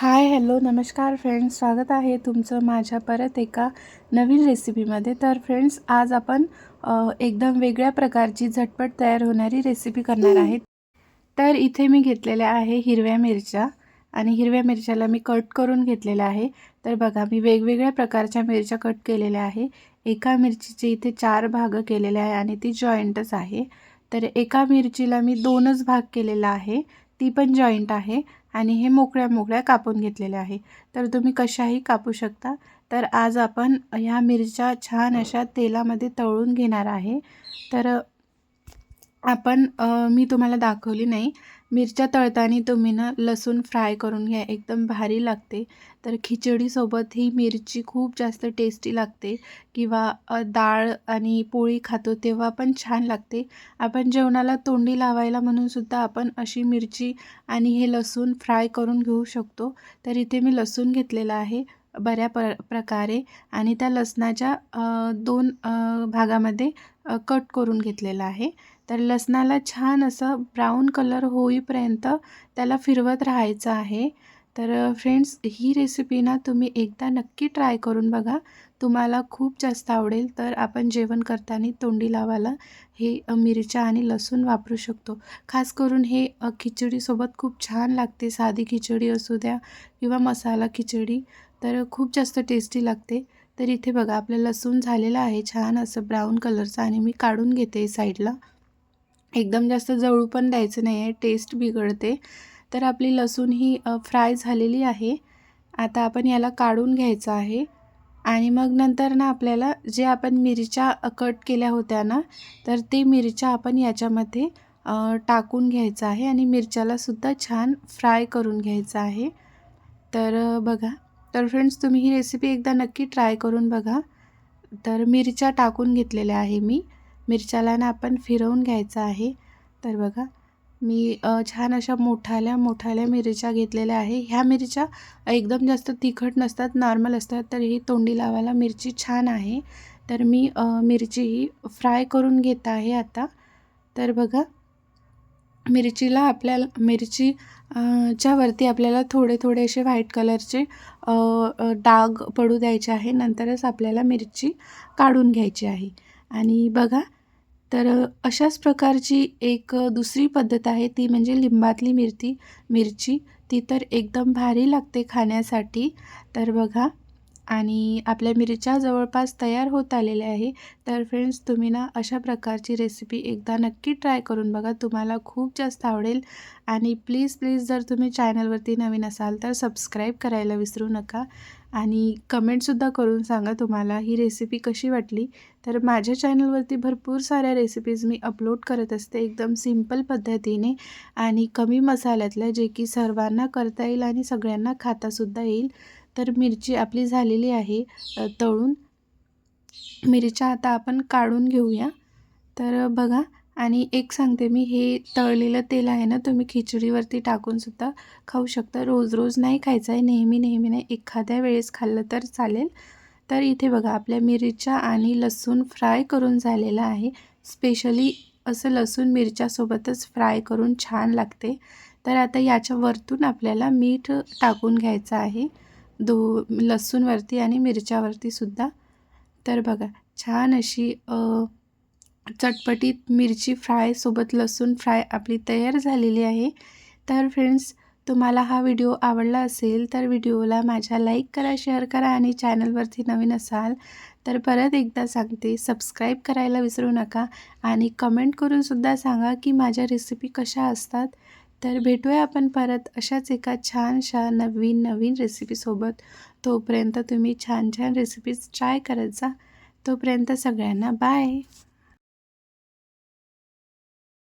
Hi hello नमस्कार friends. स्वागत आहे तुमचं माझ्या परत एका नवीन रेसिपीमध्ये. तर फ्रेंड्स आज आपण एकदम वेगळ्या प्रकारची झटपट तयार होणारी रेसिपी करणार आहेत. तर इथे मी घेतलेल्या आहे हिरव्या मिरच्या आणि हिरव्या मिरच्याला मी कट करून घेतलेल्या आहे. तर बघा मी वेगवेगळ्या प्रकारच्या मिरच्या कट केलेल्या आहे. एका मिरचीचे इथे चार भाग केलेले आहे आणि ती जॉईंटच आहे. तर एका मिरचीला मी दोनच भाग केलेला आहे. ती पण जॉईंट आहे. आणि हे मोकळ्या मोकळ्या कापून घेतलेले आहे. तर तुम्ही कशाही कापू शकता. तर आज आपण ह्या मिरच्या छान अशा तेलामध्ये तळून घेणार आहे. तर आपण अ, मी तुम्हाला दाखवली नाही. मिरच्या तळताना तुम्ही ना लसूण फ्राय करून घ्या एकदम भारी लागते. तर खिचडीसोबत ही मिरची खूप जास्त टेस्टी लागते किंवा अ, डाळ आणि पोळी खातो तेव्हा पण छान लागते. आपण जेवणाला तोंडी लावायला म्हणून सुद्धा आपण अशी मिरची आणि हे लसूण फ्राय करून घेऊ शकतो. तर इथे मी लसूण घेतलेला आहे बऱ्या प्र प्रकारे आणि त्या लसणाच्या अ, दोन अ, भागामध्ये अ, कट करून घेतलेला आहे. तर लसणाला छान असं ब्राऊन कलर होईपर्यंत त्याला फिरवत राहायचं आहे. तर फ्रेंड्स ही रेसिपी ना तुम्ही एकदा नक्की ट्राय करून बघा. तुम्हाला खूप जास्त आवडेल. तर आपण जेवण करताना तोंडी लावायला हे मिरच्या आणि लसूण वापरू शकतो. खास करून हे खिचडीसोबत खूप छान लागते. साधी खिचडी असू द्या किंवा मसाला खिचडी. तर खूप जास्त टेस्टी लागते. तर इथे बघा आपलं लसूण झालेलं आहे. छान असं ब्राऊन कलरचं आणि मी काढून घेते साईडला. एकदम जास्त जळू पण द्यायचं नाही आहे टेस्ट बिघडते. तर आपली लसूण ही फ्राय झालेली आहे. आता आपण याला काढून घ्यायचं आहे. आणि मग नंतर ना आपल्याला जे आपण मिरच्या कट केल्या होत्या ना तर ते मिरच्या आपण याच्यामध्ये टाकून घ्यायचं आहे. आणि मिरच्यालासुद्धा छान फ्राय करून घ्यायचं आहे. तर बघा. तर फ्रेंड्स तुम्ही ही रेसिपी एकदा नक्की ट्राय करून बघा. तर मिरच्या टाकून घेतलेल्या आहे मी. मिरच्याला ना आपण फिरवून घ्यायचं आहे. तर बघा मी छान अशा मोठाल्या मोठाल्या मिरच्या घेतलेल्या आहे. ह्या मिरच्या एकदम जास्त तिखट नसतात नॉर्मल असतात तर ही तोंडी लावायला मिरची छान आहे. तर मी मिरची ही फ्राय करून घेत आहे आता. तर बघा मिरचीला आपल्याला मिरची च्या वरती आपल्याला थोडे थोडे असे व्हाईट कलरचे डाग पडू द्यायचे आहे. नंतरच आपल्याला मिरची काढून घ्यायची आहे. आणि बघा तर अशाच प्रकारची एक दुसरी पद्धत आहे ती म्हणजे लिंबातली मिरती मिरची. ती तर एकदम भारी लागते खाण्यासाठी. तर बघा आणि आपल्या मिरच्या जवळपास तयार होत आलेल्या आहे. तर फ्रेंड्स तुम्ही ना अशा प्रकारची रेसिपी एकदा नक्की ट्राय करून बघा. तुम्हाला खूप जास्त आवडेल. आणि प्लीज प्लीज जर तुम्ही चॅनलवरती नवीन असाल तर सबस्क्राईब करायला विसरू नका. आणि कमेंटसुद्धा करून सांगा तुम्हाला ही रेसिपी कशी वाटली. तर माझ्या चॅनलवरती भरपूर साऱ्या रेसिपीज मी अपलोड करत असते एकदम सिंपल पद्धतीने आणि कमी मसाल्यातल्या जे की सर्वांना करता येईल आणि सगळ्यांना खातासुद्धा येईल. तर मिरची आपली झालेली आहे तळून. मिरच्या आता आपण काढून घेऊया. तर बघा आणि एक सांगते मी हे तळलेलं तेल आहे ना तुम्ही खिचडीवरती टाकूनसुद्धा खाऊ शकता. रोज रोज नाही खायचं आहे नेहमी नेहमी नाही. एखाद्या वेळेस खाल्लं तर चालेल. तर इथे बघा आपल्या मिरच्या आणि लसूण फ्राय करून झालेला आहे. स्पेशली असं लसूण मिरच्यासोबतच फ्राय करून छान लागते. तर आता याच्या वरतून आपल्याला मीठ टाकून घ्यायचं आहे. दो लसूणवरती आणि मिरच्यावरतीसुद्धा. तर बघा छान अशी चटपटीत मिरची फ्रायसोबत लसूण फ्राय आपली तयार झालेली आहे. तर फ्रेंड्स तुम्हाला हा व्हिडिओ आवडला असेल तर व्हिडिओला माझ्या लाईक करा शेअर करा आणि चॅनलवरती नवीन असाल तर परत एकदा सांगते सबस्क्राईब करायला विसरू नका आणि कमेंट करूनसुद्धा सांगा की माझ्या रेसिपी कशा असतात. तर भेटूया आपण परत अशाच एका छानशा नवीन नवीन रेसिपीसोबत तोपर्यंत तुम्ही छान छान रेसिपीज ट्राय करत जा. तोपर्यंत सगळ्यांना बाय